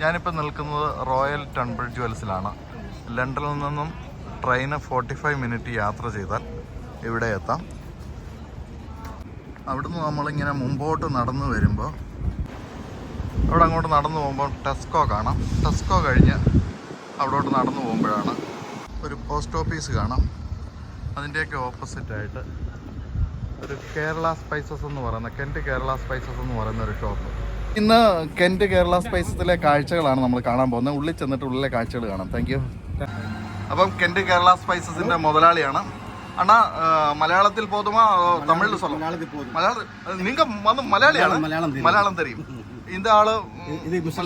ഞാനിപ്പോൾ നിൽക്കുന്നത് royal temple ജുവൽസിലാണ്. ലണ്ടനിൽ നിന്നും ട്രെയിന് ഫോർട്ടി ഫൈവ് മിനിറ്റ് യാത്ര ചെയ്താൽ ഇവിടെ എത്താം. അവിടുന്ന് നമ്മളിങ്ങനെ മുമ്പോട്ട് നടന്നു വരുമ്പോൾ അവിടെ അങ്ങോട്ട് നടന്നു പോകുമ്പോൾ ടെസ്കോ കാണാം. ടെസ്കോ കഴിഞ്ഞ് അവിടോട്ട് നടന്നു പോകുമ്പോഴാണ് ഒരു പോസ്റ്റ് ഓഫീസ് കാണാം. അതിന്റെയൊക്കെ ഓപ്പോസിറ്റായിട്ട് ഒരു കേരള സ്പൈസസ് എന്ന് പറയുന്ന കെന്റ് കേരള സ്പൈസസ് എന്ന് പറയുന്ന ഒരു ഷോപ്പ് ഇന്ന് കെന്റ് കേരള സ്പൈസസിലെ കാഴ്ചകളാണ് നമ്മൾ കാണാൻ പോകുന്നത്. ഉള്ളിൽ ചെന്നിട്ട് ഉള്ളിലെ കാഴ്ചകൾ കാണാം. താങ്ക് യു അപ്പം കെന്റ് കേരള സ്പൈസസിന്റെ മുതലാളിയാണ്. അണ്ണാ മലയാളത്തിൽ പോതുമാ തമിഴിൽ സ്വലം? മലയാള നിങ്ങൾ വന്ന് മലയാളിയാണ്? മലയാളം തരും. ഇതിന്റെ ആൾ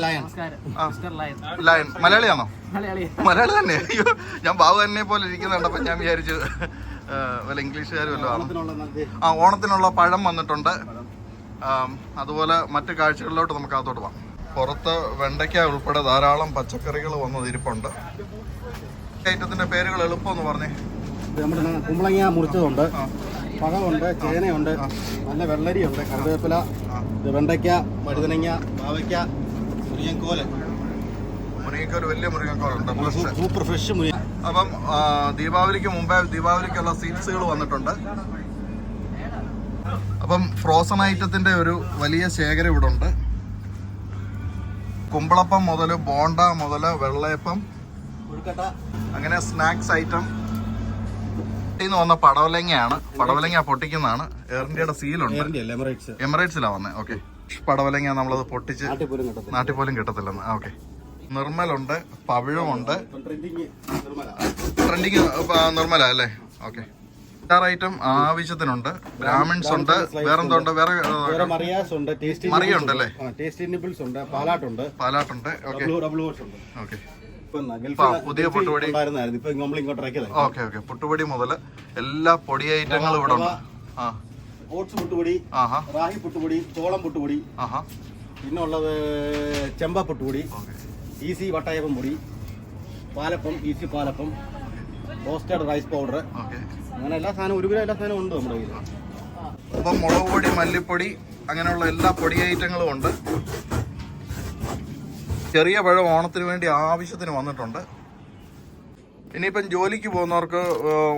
ലയൺ. മലയാളിയാണോ? മലയാളി തന്നെ. ഞാൻ ബാബു തന്നെ പോലെ ഇരിക്കുന്നുണ്ട്. അപ്പം ഞാൻ വിചാരിച്ചു വല്ല ഇംഗ്ലീഷുകാരും അല്ലോ ആ ഓണത്തിനുള്ള പഴം വന്നിട്ടുണ്ട്. അതുപോലെ മറ്റു കാഴ്ചകളിലോട്ട് നമുക്ക് അകത്തോട്ട് പോകാം. പുറത്ത് വെണ്ടയ്ക്ക ഉൾപ്പെടെ ധാരാളം പച്ചക്കറികൾ വന്നത് ഇരിപ്പുണ്ട്. ഐറ്റത്തിന്റെ പേരുകൾ എളുപ്പമെന്ന് പറഞ്ഞേ. നമ്മുടെ കുമ്പളങ്ങ മുറിച്ചതുണ്ട്. പഴമുണ്ട് ചേനയുണ്ട് നല്ല വെള്ളരിയുണ്ട് കറിവേപ്പില വെണ്ടയ്ക്ക വഴുതനങ്ങ പാവയ്ക്ക മുരിങ്ങക്കോൽ. മുരിങ്ങക്കോൽ വലിയ മുരിങ്ങക്കോലുണ്ട് സൂപ്പർ ഫ്രഷ് മുരിങ്ങ അപ്പം ദീപാവലിക്ക് മുമ്പേ ദീപാവലിക്കുള്ള സീറ്റ്സുകൾ വന്നിട്ടുണ്ട്. അപ്പം ഫ്രോസൺ ഐറ്റത്തിന്റെ ഒരു വലിയ ശേഖരം ഇവിടെ ഉണ്ട് കുമ്പളപ്പം മുതൽ ബോണ്ട മുതൽ വെള്ളയപ്പം അങ്ങനെ സ്നാക്സ് ഐറ്റം നിന്ന് വന്ന പടവലങ്ങയാണ്. പടവലങ്ങ പൊട്ടിക്കുന്നതാണ്. എയർ ഇന്ത്യയുടെ സീലുണ്ട് എമിറേറ്റ്സിലാണ് വന്നത് ഓക്കെ പടവലങ്ങ നമ്മളത് പൊട്ടിച്ച് നാട്ടിൽ പോലും കിട്ടത്തില്ലെന്ന്. ഓക്കെ നിർമ്മലുണ്ട് പവിഴമുണ്ട്. ട്രെൻഡിങ് നിർമ്മല. അല്ലേ? ഓക്കെ ഐറ്റം ആവശ്യത്തിനുണ്ട്. ബ്രാഹ്മിൺസ് ഉണ്ട്. വേറെന്തുണ്ട് വേറെ വേറെ മറിയാസ് ഉണ്ട്. ടേസ്റ്റി മറിയ ഉണ്ടല്ലേ? ടേസ്റ്റി നിബിൾസ് ഉണ്ട്. പാലാട്ടുണ്ട്. പാലാട്ടുണ്ട് ഓക്കെ ഓക്കെ പുതിയ പൊട്ടുപൊടി ഓക്കെ ഓക്കെ പുട്ടുപൊടി മുതൽ എല്ലാ പൊടി ഐറ്റങ്ങളും ഇവിടെ ഉണ്ട്. ആ. ഓട്സ് പുട്ടുപൊടി റാഹി പുട്ടുപൊടി ചോളം പുട്ടുപൊടി പിന്നെ ഉള്ളത് ചെമ്പ പുട്ടുപൊടി ഈസി വട്ടയപ്പം പൊടി പാലപ്പം ഈസി പാലപ്പം റോസ്റ്റഡ് റൈസ് പൗഡർ ഓക്കെ അങ്ങനെ എല്ലാ സാധനവും ഒരു കിലോ എല്ലാ സാധനവും ഉണ്ട് നമ്മുടെ കയ്യിൽ. അപ്പം മുളക് പൊടി മല്ലിപ്പൊടി അങ്ങനെയുള്ള എല്ലാ പൊടി ഐറ്റങ്ങളും ഉണ്ട്. ചെറിയ പഴം ഓണത്തിന് വേണ്ടി ആവശ്യത്തിന് വന്നിട്ടുണ്ട്. ഇനിയിപ്പം ജോലിക്ക് പോകുന്നവർക്ക്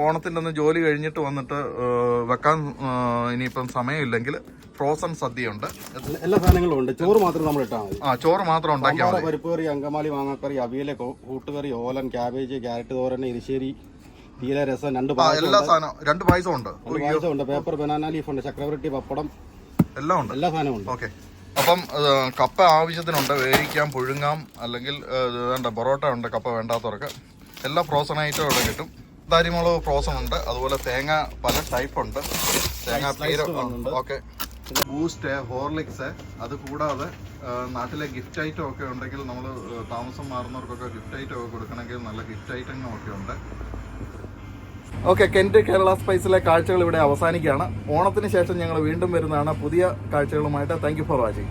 ഓണത്തിന്റെ ഒന്ന് ജോലി കഴിഞ്ഞിട്ട് വന്നിട്ട് വെക്കാൻ ഇനിയിപ്പം സമയമില്ലെങ്കിൽ ഫ്രോസൺ സദ്യയുണ്ട് എല്ലാ- എല്ലാ സാധനങ്ങളും ഉണ്ട്. ചോറ് മാത്രം നമ്മൾ ഇട്ടാൽ മതി. ആ ചോറ് മാത്രം ഉണ്ടാക്കിയാൽ പരിപ്പ് കറി അങ്കമാലി മാങ്ങാക്കറി അവിയലെ കൂട്ടുകറി ഓലൻ ക്യാബേജ് ക്യാരറ്റ് തോരൻ എരിശ്ശേരി തീര രസം. രണ്ട് ആ എല്ലാ സാധനം രണ്ട് പായസം ഉണ്ട്. രണ്ട് പായസം ഉണ്ട്. പേപ്പർ ബനാന ലീഫ് ഉണ്ട്. ചക്രവർത്തി പപ്പടം. എല്ലാം ഉണ്ട്. എല്ലാ സാധനവും ഉണ്ട്. ഓക്കെ. അപ്പം കപ്പ ആവശ്യത്തിനുണ്ട്. വേവിക്കാം പുഴുങ്ങാം. അല്ലെങ്കിൽ വേണ്ട പൊറോട്ട ഉണ്ട്. കപ്പ വേണ്ടാത്തവർക്ക്. എല്ലാ ഫ്രോസൺ ഐറ്റം ഇവിടെ കിട്ടും. ധാരിമുളക് ഫ്രോസൺ ഉണ്ട്. അതുപോലെ തേങ്ങ പല ടൈപ്പ് ഉണ്ട്. തേങ്ങ പീര. ഓക്കെ. ബൂസ്റ്റ് ഹോർലിക്സ് അത് കൂടാതെ നാട്ടിലെ ഗിഫ്റ്റ് ഐറ്റം ഒക്കെ ഉണ്ടെങ്കിൽ നമ്മൾ താമസം മാറുന്നവർക്കൊക്കെ ഗിഫ്റ്റ് ഐറ്റം ഒക്കെ കൊടുക്കണമെങ്കിൽ നല്ല ഗിഫ്റ്റ് ഐറ്റങ്ങളൊക്കെ ഉണ്ട്. ഓക്കെ കെന്റ് കേരള സ്പൈസിലെ കാഴ്ചകൾ ഇവിടെ അവസാനിക്കുകയാണ്. ഓണത്തിന് ശേഷം ഞങ്ങൾ വീണ്ടും വരുന്നതാണ് പുതിയ കാഴ്ചകളുമായിട്ട്. Thank for watching